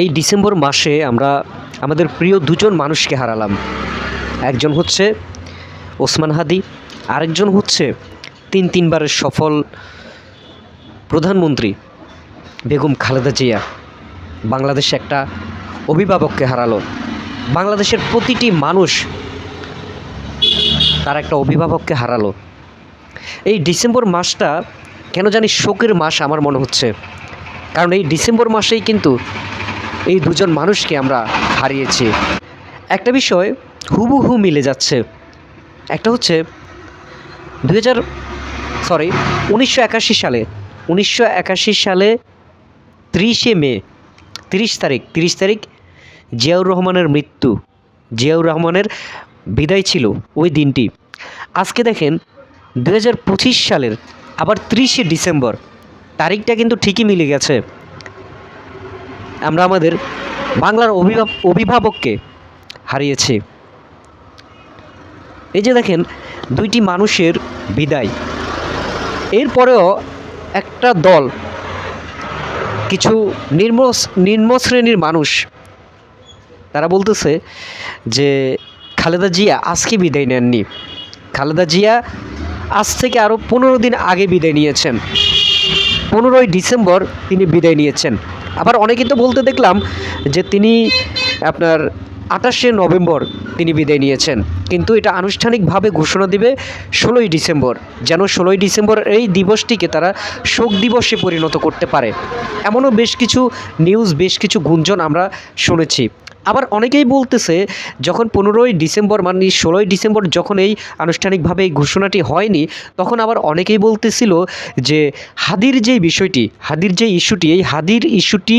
এই ডিসেম্বর মাসে আমরা আমাদের প্রিয় দুজন মানুষকে হারালাম। একজন হচ্ছে ওসমান হাদি, আরেকজন হচ্ছে তিন তিনবারের সফল প্রধানমন্ত্রী বেগম খালেদা জিয়া। বাংলাদেশে একটা অভিভাবককে হারালো। বাংলাদেশের প্রতিটি মানুষ তার একটা অভিভাবককে হারালো। এই ডিসেম্বর মাসটা কেন জানি শোকের মাস আমার মনে হচ্ছে। কারণ এই ডিসেম্বর মাসেই কিন্তু এই দুজন মানুষকে আমরা হারিয়েছি। একটা বিষয় হুবহু মিলে যাচ্ছে। একটা হচ্ছে দু হাজার সরি উনিশশো একাশি সালে, উনিশশো একাশি সালে ত্রিশে মে, তিরিশ তারিখ তিরিশ তারিখ জিয়াউর রহমানের মৃত্যু। জিয়াউর রহমানের বিদায় ছিল ওই দিনটি। আজকে দেখেন দু হাজার পঁচিশ সালের আবার ত্রিশে ডিসেম্বর, তারিখটা কিন্তু ঠিকই মিলে গেছে। আমরা আমাদের বাংলার অভিভাব অভিভাবককে হারিয়েছি। এই যে দেখেন, দুইটি মানুষের বিদায়। এরপরেও একটা দল, কিছু নিম্ন নিম্ন শ্রেণির মানুষ, তারা বলতেছে যে, খালেদা জিয়া আজকে বিদায় নেননি। খালেদা জিয়া আজ থেকে আরও পনেরো দিন আগে বিদায় নিয়েছেন। পনেরোই ডিসেম্বর তিনি বিদায় নিয়েছেন। আবার অনেকে তো বলতে দেখলাম যে তিনি আপনার আঠাশে নভেম্বর তিনি বিদায় নিয়েছেন। কিন্তু এটা আনুষ্ঠানিকভাবে ঘোষণা দিবে ষোলোই ডিসেম্বর, যেন ষোলোই ডিসেম্বর এই দিবসটিকে তারা শোক দিবসে পরিণত করতে পারে। এমনও বেশ কিছু নিউজ বেশ কিছু গুঞ্জন আমরা শুনেছি। আবার অনেকেই বলতেছে, যখন পনেরোই ডিসেম্বর মানে ষোলোই ডিসেম্বর যখন এই আনুষ্ঠানিকভাবে এই ঘোষণাটি হয়নি, তখন আবার অনেকেই বলতেছিল যে হাদির যে বিষয়টি, হাদির যে ইস্যুটি, এই হাদির ইস্যুটি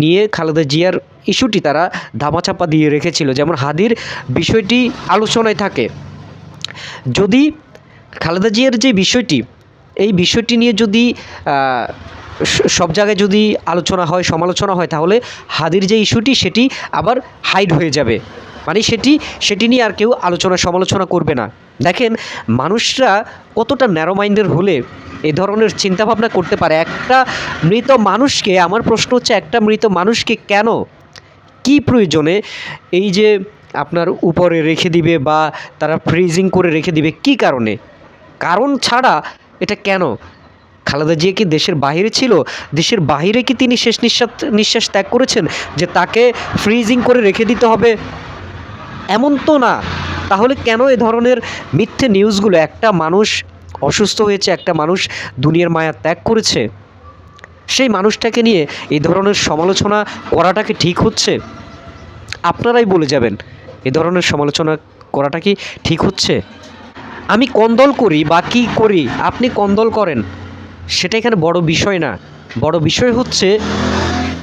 নিয়ে খালেদা জিয়ার ইস্যুটি তারা ধামাচাপা দিয়ে রেখেছিল। যেমন হাদির বিষয়টি আলোচনায় থাকে, যদি খালেদা জিয়ার যে বিষয়টি, এই বিষয়টি নিয়ে যদি সব জায়গায় যদি আলোচনা হয়, সমালোচনা হয়, তাহলে হাদির যে ইস্যুটি সেটি আবার হাইড হয়ে যাবে। মানে সেটি সেটি নিয়ে আর কেউ আলোচনা, সমালোচনা করবে না। দেখেন, মানুষরা কতটা ন্যারো মাইন্ডের হলে এ ধরনের চিন্তাভাবনা করতে পারে। একটা মৃত মানুষকে, আমার প্রশ্ন হচ্ছে একটা মৃত মানুষকে কেন? কি প্রয়োজনে এই যে আপনার উপরে রেখে দিবে বা তারা ফ্রিজিং করে রেখে দিবে, কি কারণে? কারণ ছাড়া এটা কেন? খালেদা জিয়া কি দেশের বাইরে ছিল? দেশের বাইরে কি তিনি শেষ নিঃশ্বাস নিঃশ্বাস ত্যাগ করেছেন? যে তাকে ফ্রিজিং করে রেখে দিতে হবে? এমন তো না। তাহলে কেন এ ধরনের মিথ্যে নিউজগুলো একটা মানুষ অসুস্থ হয়েছে, একটা মানুষ দুনিয়ার মায়া ত্যাগ করেছে। সেই মানুষটাকে নিয়ে এই ধরনের সমালোচনা করাটা কি ঠিক হচ্ছে? আপনারাই বলে যাবেন, এ ধরনের সমালোচনা করাটা কি ঠিক হচ্ছে? আমি কন্দল করি বা কী করি? আপনি কন্দল করেন। সেটা এখানে বড় বিষয় না। বড় বিষয় হচ্ছে,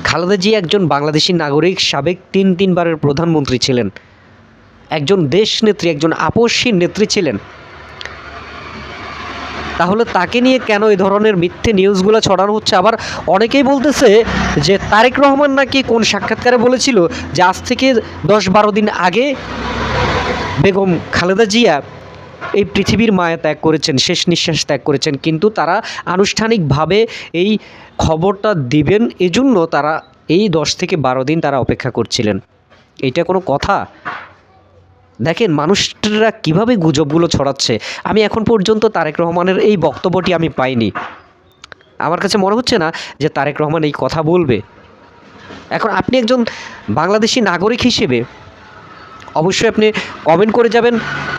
খালেদা জিয়া একজন বাংলাদেশি নাগরিক, সাবেক তিন তিনবারের প্রধানমন্ত্রী ছিলেন। একজন দেশ নেত্রী, একজন আপসহীন নেত্রী ছিলেন। তাহলে তাকে নিয়ে কেন এই ধরনের মিথ্যে নিউজগুলো ছড়ানো হচ্ছে? আবার অনেকেই বলতেছে যে তারেক রহমান নাকি কোন সাক্ষাৎকারে বলেছিল যে আজ থেকে দশ বারো দিন আগে বেগম খালেদা জিয়া এই পৃথিবীর মায়া ত্যাগ করেছেন, শেষ নিঃশ্বাস ত্যাগ করেছেন, কিন্তু তারা আনুষ্ঠানিকভাবে এই খবরটা দিবেন এজন্য তারা এই দশ থেকে বারো দিন তারা অপেক্ষা করছিলেন। এটা কোনো কথা? দেখেন, মানুষরা কীভাবে গুজবগুলো ছড়াচ্ছে। আমি এখন পর্যন্ত তারেক রহমানের এই বক্তব্যটি আমি পাইনি। আমার কাছে মনে হচ্ছে না যে তারেক রহমান এই কথা বলবে। এখন আপনি একজন বাংলাদেশি নাগরিক হিসেবে অবশ্যই আপনি কমেন্ট করে যাবেন।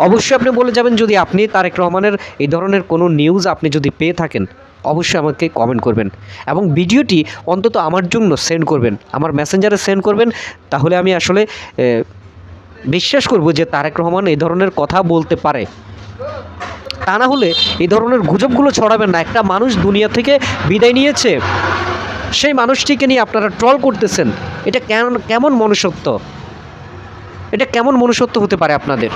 অবশ্যই আপনি বলে যাবেন যদি আপনি তারেক রহমানের এই ধরনের কোনো নিউজ আপনি যদি পেয়ে থাকেন, অবশ্যই আমাকে কমেন্ট করবেন। এবং ভিডিওটি অন্তত আমার জন্য সেন্ড করবেন, আমার মেসেঞ্জারে সেন্ড করবেন। তাহলে আমি আসলে বিশ্বাস করব যে তারেক রহমান এই ধরনের কথা বলতে পারে। তা না হলে এই ধরনের গুজবগুলো ছড়াবেন না। একটা মানুষ দুনিয়া থেকে বিদায় নিয়েছে, সেই মানুষটিকে নিয়ে আপনারা ট্রল করতেছেন। এটা কেমন কেমন মনুষ্যত্ব? এটা কেমন মনুষ্যত্ব হতে পারে আপনাদের?